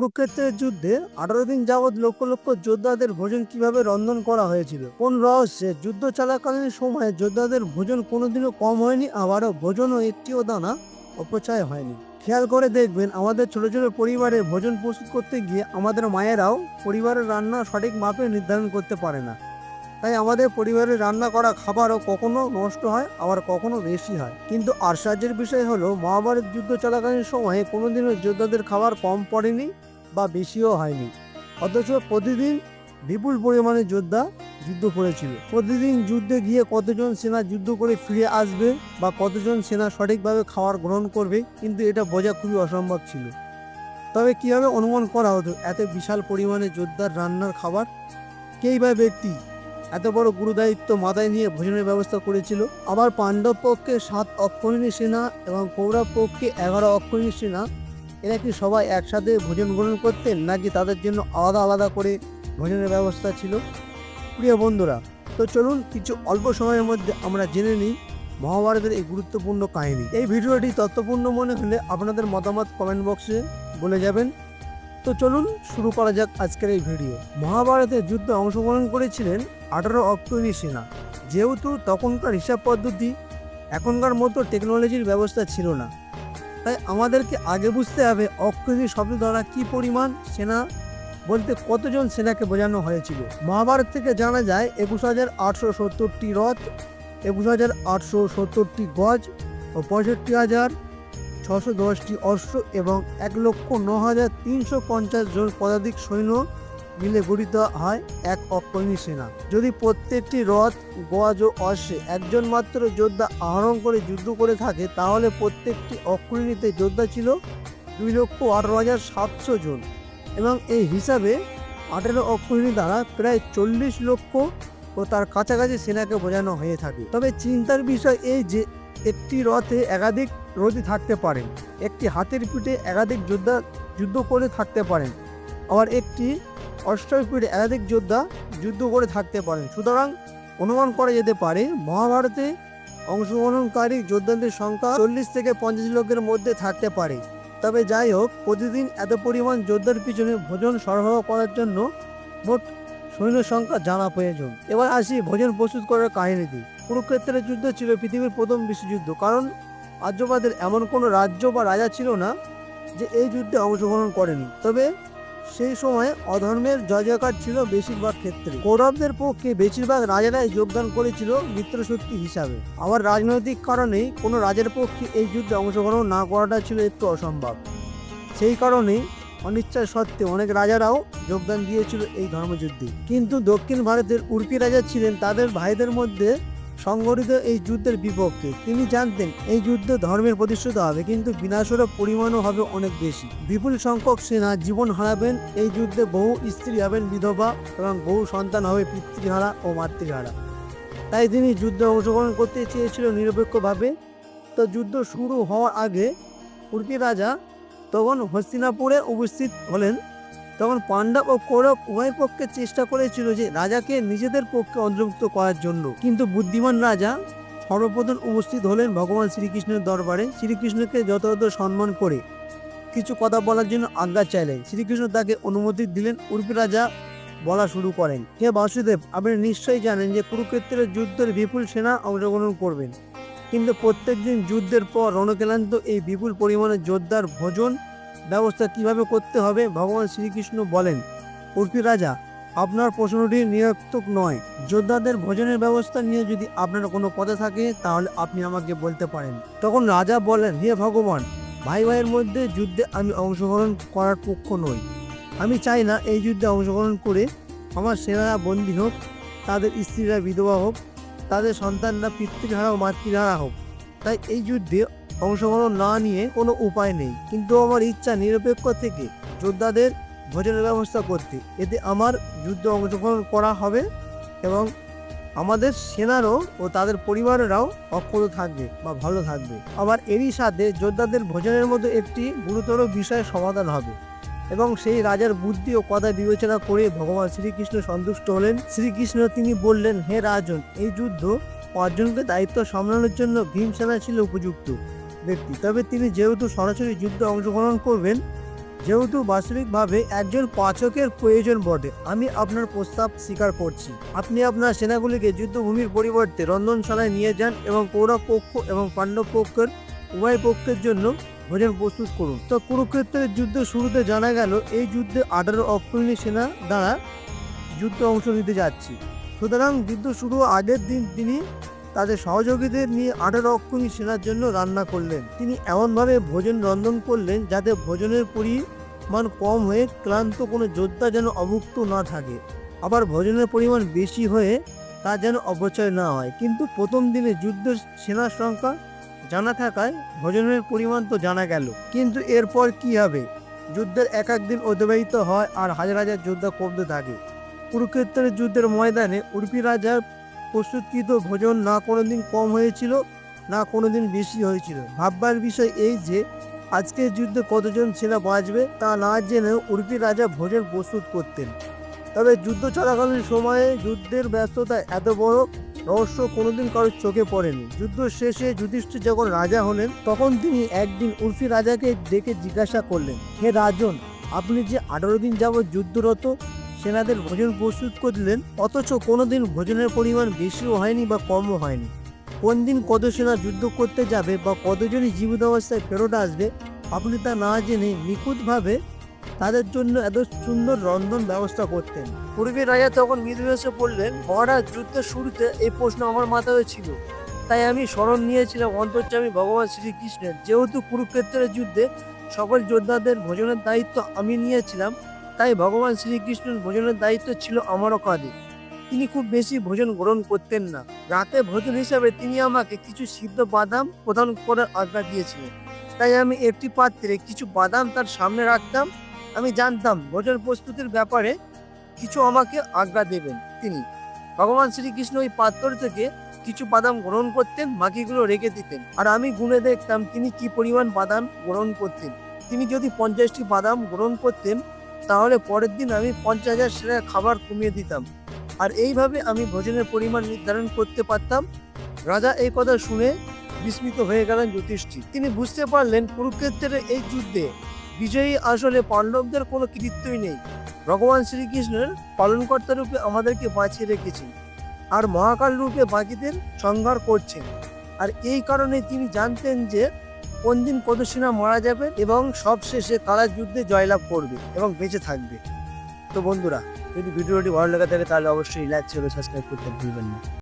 কুরুক্ষেত্রের যুদ্ধে আঠারো দিন যাবৎ লক্ষ লক্ষ যোদ্ধাদের ভোজন কীভাবে রন্ধন করা হয়েছিল? কোন রহস্যে? যুদ্ধ চলাকালীন সময়ে যোদ্ধাদের ভোজন কোনোদিনও কম হয়নি, আবারও ভোজনও একটিও দানা অপচয় হয়নি। খেয়াল করে দেখবেন, আমাদের ছোট ছোট পরিবারে ভোজন প্রস্তুত করতে গিয়ে আমাদের মায়েরাও পরিবারের রান্না সঠিক মাপে নির্ধারণ করতে পারে না। তাই আমাদের পরিবারে রান্না করা খাবারও কখনো নষ্ট হয়, আবার কখনো বেশি হয়। কিন্তু আশ্চর্যের বিষয় হলো, মহাভারত যুদ্ধ চলাকালীন সময়ে কোনোদিনও যোদ্ধাদের খাবার কম পড়েনি বা বেশিও হয়নি। অথচ প্রতিদিন বিপুল পরিমাণে যোদ্ধা যুদ্ধ করেছিল। প্রতিদিন যুদ্ধে গিয়ে কতজন সেনা যুদ্ধ করে ফিরে আসবে বা কতজন সেনা সঠিকভাবে খাবার গ্রহণ করবে, কিন্তু এটা বোঝা খুবই অসম্ভব ছিল। তবে কীভাবে অনুমান করা হতো এত বিশাল পরিমাণে যোদ্ধার রান্নার খাবার? কেই বা ব্যক্তি এত বড় গুরুদায়িত্ব মাথায় নিয়ে ভোজনের ব্যবস্থা করেছিল? আবার পাণ্ডব পক্ষে সাত অক্ষরিণী সেনা এবং কৌরব পক্ষে এগারো অক্ষরিণী সেনা এরা কি সবাই একসাথে ভোজন গ্রহণ করতেন, নাকি তাদের জন্য আলাদা আলাদা করে ভোজনের ব্যবস্থা ছিল? প্রিয় বন্ধুরা, তো চলুন কিছু অল্প সময়ের মধ্যে আমরা জেনে নিই মহাভারতের এই গুরুত্বপূর্ণ কাহিনী। এই ভিডিওটি তথ্যপূর্ণ মনে হলে আপনাদের মতামত কমেন্ট বক্সে বলে যাবেন। তো চলুন শুরু করা যাক আজকের এই ভিডিও। মহাভারতের যুদ্ধে অংশগ্রহণ করেছিলেন আঠারো অক্ষরিণী সেনা। যেহেতু তখনকার হিসাব পদ্ধতি, এখনকার মতো টেকনোলজির ব্যবস্থা ছিল না। তাই আমাদেরকে আগে বুঝতে হবে অক্ষরিণী শব্দ দ্বারা কী পরিমাণ সেনা বলতে কতজন সেনাকে বোঝানো হয়েছিল। মহাভারত থেকে জানা যায় একুশ হাজার আটশো সত্তরটি রথ, একুশ হাজার আটশো সত্তরটি গজ ও পঁয়ষট্টি হাজার ছশো দশটি অশ্ব এবং এক লক্ষ ন হাজার তিনশো পঞ্চাশ জন পদাতিক সৈন্য মিলে গঠিত হয় এক অক্ষরিণী সেনা। যদি প্রত্যেকটি রথ গজ ও অশ্বে একজন মাত্র যোদ্ধা আহরণ করে যুদ্ধ করে থাকে, তাহলে প্রত্যেকটি অক্ষরিণীতে যোদ্ধা ছিল দুই লক্ষ আঠারো হাজার সাতশো জন এবং এই হিসাবে আঠেরো অক্ষরিণী দ্বারা প্রায় চল্লিশ লক্ষ ও তার কাছাকাছি সেনাকে বোঝানো হয়ে থাকে। তবে চিন্তার বিষয় এই যে একটি রথে একাধিক রথী থাকতে পারেন, একটি হাতের পিঠে একাধিক যোদ্ধা যুদ্ধ করে থাকতে পারেন। আবার একটি অষ্টর পিঠে একাধিক যোদ্ধা যুদ্ধ করে থাকতে পারেন। সুতরাং অনুমান করা যেতে পারে, মহাভারতে অংশগ্রহণকারী যোদ্ধাদের সংখ্যা চল্লিশ থেকে পঞ্চাশ লোকের মধ্যে থাকতে পারে। তবে যাই হোক, প্রতিদিন এত পরিমাণ যোদ্ধার পিছনে ভোজন সরবরাহ করার জন্য মোট সৈন্য সংখ্যা জানা প্রয়োজন। এবার আসি ভোজন প্রস্তুত করার কাহিনীতে কুরুক্ষেত্রের যুদ্ধ ছিল পৃথিবীর প্রথম বিশ্বযুদ্ধ, কারণ আর্যবাদের এমন কোনো রাজ্য বা রাজা ছিল না যে এই যুদ্ধে অংশগ্রহণ করেনি। তবে সেই সময় অধর্মের জয় জয়কার ছিল বেশিরভাগ ক্ষেত্রে। কৌরবদের পক্ষে বেশিরভাগ রাজারাই যোগদান করেছিল মিত্রশক্তি হিসাবে। আবার রাজনৈতিক কারণেই কোনো রাজার পক্ষে এই যুদ্ধে অংশগ্রহণ না করাটা ছিল একটু অসম্ভব। সেই কারণেই অনিচ্ছা সত্ত্বে অনেক রাজারাও যোগদান দিয়েছিল এই ধর্মযুদ্ধে। কিন্তু দক্ষিণ ভারতের উর্পি রাজা ছিলেন তাদের ভাইদের মধ্যে সংগঠিত এই যুদ্ধের বিপক্ষে। তিনি জানতেন, এই যুদ্ধ ধর্মের প্রতিষ্ঠিত হবে, কিন্তু বিনাশেরও পরিমাণও হবে অনেক বেশি। বিপুল সংখ্যক সেনা জীবন হারাবেন, এই যুদ্ধে বহু স্ত্রী হবেন বিধবা এবং বহু সন্তান হবে পিতৃহারা ও মাতৃহারা। তাই তিনি যুদ্ধে অংশগ্রহণ করতে চেয়েছিল নিরপেক্ষভাবে। তো যুদ্ধ শুরু হওয়ার আগে উর্পি রাজা তখন হস্তিনাপুরে উপস্থিত হলেন। তখন পাণ্ডব ও কৌরব উভয় পক্ষে চেষ্টা করেছিল যে রাজাকে নিজেদের পক্ষে অন্তর্ভুক্ত করার জন্য। কিন্তু বুদ্ধিমান রাজা সর্বপ্রথম উপস্থিত হলেন ভগবান শ্রীকৃষ্ণের দরবারে। শ্রীকৃষ্ণকে যথাযথ সম্মান করে কিছু কথা বলার জন্য আজ্ঞা চাইলেন। শ্রীকৃষ্ণ তাকে অনুমতি দিলেন, উর্পি রাজা বলা শুরু করেন, হে বাসুদেব, আপনি নিশ্চয়ই জানেন যে কুরুক্ষেত্রের যুদ্ধের বিপুল সেনা অংশগ্রহণ করবেন। কিন্তু প্রত্যেকদিন যুদ্ধের পর রণক্লান্ত এই বিপুল পরিমাণে যোদ্ধার ভোজন ব্যবস্থা কীভাবে করতে হবে ভগবান শ্রীকৃষ্ণ বলেন উর্পি রাজা, আপনার প্রশ্নটি নিরর্থক নয়। যোদ্ধাদের ভোজনের ব্যবস্থা নিয়ে যদি আপনার কোনো কথা থাকে, তাহলে আপনি আমাকে বলতে পারেন। তখন রাজা বলেন, হে ভগবান, ভাই ভাইয়ের মধ্যে যুদ্ধে আমি অংশগ্রহণ করার পক্ষ নই। আমি চাই না এই যুদ্ধে অংশগ্রহণ করে আমার সেনারা বন্দী হোক, তাদের স্ত্রীরা বিধবা হোক, তাদের সন্তানরা পিতৃহারা ও মাতৃহারা হোক। তাই এই যুদ্ধে অংশগ্রহণ না নিয়ে কোনো উপায় নেই। কিন্তু আমার ইচ্ছা নিরপেক্ষ থেকে যোদ্ধাদের ভোজনের ব্যবস্থা করতে। এতে আমার যুদ্ধ অংশগ্রহণ করা হবে এবং আমাদের সেনারও ও তাদের পরিবারেরাও অক্ষত থাকবে বা ভালো থাকবে। আবার এরই সাথে যোদ্ধাদের ভোজনের মতো একটি গুরুতর বিষয় সমাধান হবে এবং সেই রাজার বুদ্ধি ও কথা বিবেচনা করে ভগবান শ্রীকৃষ্ণ সন্তুষ্ট হলেন। শ্রীকৃষ্ণ তিনি বললেন, হে রাজন, এই যুদ্ধ অর্জুনকে দায়িত্ব সামলানোর জন্য ভীমসেনা ছিল উপযুক্ত। ব্যক্তি। তবে তিনি যেহেতু সরাসরি যুদ্ধে অংশগ্রহণ করবেন, যেহেতু বাস্তবিকভাবে একজন পাচকের প্রয়োজন বটে, আমি আপনার প্রস্তাব স্বীকার করছি। আপনি আপনার সেনাগুলিকে যুদ্ধভূমির পরিবর্তে রন্ধনশালায় নিয়ে যান এবং কৌরব পক্ষ এবং পাণ্ডব পক্ষের উভয় পক্ষের জন্য ভোজন প্রস্তুত করুন। তো কুরুক্ষেত্রের যুদ্ধ শুরুতে জানা গেল, এই যুদ্ধে আঠারো অক্ষৌহিণী সেনা দ্বারা যুদ্ধে অংশ নিতে যাচ্ছি। সুতরাং যুদ্ধ শুরু আগের দিন তিনি তাদের সহযোগীদের নিয়ে আঠারো অক্ষৌহিণী সেনার জন্য রান্না করলেন। তিনি এমনভাবে ভোজন রন্ধন করলেন যাতে ভোজনের পরিমাণ কম হয়ে ক্লান্ত কোনো যোদ্ধা যেন অভুক্ত না থাকে। আবার ভোজনের পরিমাণ বেশি হয়ে তা যেন অপচয় না হয়। কিন্তু প্রথম দিনে যুদ্ধ সেনার সংখ্যা জানা থাকায় ভোজনের পরিমাণ তো জানা গেল। কিন্তু এরপর কি হবে? যুদ্ধের এক এক দিন অতিবাহিত হয় আর হাজার হাজার যোদ্ধা কমতে থাকে। কুরুক্ষেত্রের যুদ্ধের ময়দানে উর্পি রাজার প্রস্তুতকৃত ভোজন না কোনোদিন কম হয়েছিল, না কোনোদিন বেশি হয়েছিল। ভাববার বিষয় এই যে, আজকের যুদ্ধে কতজন সেনা বাঁচবে তা না জেনেও উর্পি রাজা ভোজন প্রস্তুত করতেন। তবে যুদ্ধ চলাকালীন সময়ে যুদ্ধের ব্যস্ততা এত বড়, রহস্য কোনোদিন কারোর চোখে পড়েনি। যুদ্ধ শেষে যুধিষ্ঠির যখন রাজা হলেন, তখন তিনি একদিন উর্ফি রাজাকে ডেকে জিজ্ঞাসা করলেন, হে রাজন, আপনি যে আঠারো দিন যাবৎ যুদ্ধরত সেনাদের ভোজন প্রস্তুত করলেন, অথচ কোনোদিন ভোজনের পরিমাণ বেশিও হয়নি বা কমও হয়নি। কোন দিন কত সেনা যুদ্ধ করতে যাবে বা কতজনই জীবিত অবস্থায় ফেরত আসবে, আপনি তা না জেনে নিখুঁতভাবে তাদের জন্য এত সুন্দর রন্ধন ব্যবস্থা করতেন। পূর্বের রাজা তখন মৃদু পড়লেন মহারাজ, যুদ্ধের শুরুতে এই প্রশ্ন আমার মাথায় ছিল। তাই আমি স্মরণ নিয়েছিলাম, অন্তর্যামী ভগবান শ্রীকৃষ্ণের। যেহেতু কুরুক্ষেত্রের যুদ্ধে সকল যোদ্ধাদের ভোজনের দায়িত্ব আমি নিয়েছিলাম তাই ভগবান শ্রীকৃষ্ণের ভোজনের দায়িত্ব ছিল আমারও কাঁধে তিনি খুব বেশি ভোজন গ্রহণ করতেন না। রাতে ভোজন হিসাবে তিনি আমাকে কিছু সিদ্ধ বাদাম প্রদান করার আজ্ঞা দিয়েছিলেন। তাই আমি একটি পাত্রে কিছু বাদাম তার সামনে রাখতাম। আমি জানতাম ভোজন প্রস্তুতির ব্যাপারে কিছু আমাকে আজ্ঞা দেবেন তিনি। ভগবান শ্রীকৃষ্ণ ওই পাত্র থেকে কিছু বাদাম গ্রহণ করতেন বাকিগুলো রেখে দিতেন। আর আমি গুনে দেখতাম তিনি কি পরিমাণ বাদাম গ্রহণ করতেন। তিনি যদি পঞ্চাশটি বাদাম গ্রহণ করতেন তাহলে পরের দিন আমি পঞ্চাশ হাজার সেরা খাবার কমিয়ে দিতাম। আর এইভাবে আমি ভোজনের পরিমাণ নির্ধারণ করতে পারতাম। রাজা এই কথা শুনে বিস্মিত হয়ে গেলেন যুধিষ্ঠির। তিনি বুঝতে পারলেন কুরুক্ষেত্রের এই যুদ্ধে বিজয়ী আসলে পাণ্ডবদের কোনো কৃতিত্বই নেই। ভগবান শ্রীকৃষ্ণের পালনকর্তা রূপে আমাদেরকে বাঁচিয়ে রেখেছেন আর মহাকাল রূপে বাকিদের সংহার করছেন। আর এই কারণে তিনি জানতেন যে কোন দিন কত সেনা মারা যাবে এবং সবশেষে শেষে কারা যুদ্ধে জয়লাভ করবে এবং বেঁচে থাকবে। তো বন্ধুরা, যদি ভিডিওটি ভালো লেগে থাকে তাহলে অবশ্যই লাইক ছিল সাবস্ক্রাইব করতে ভুলবেন না।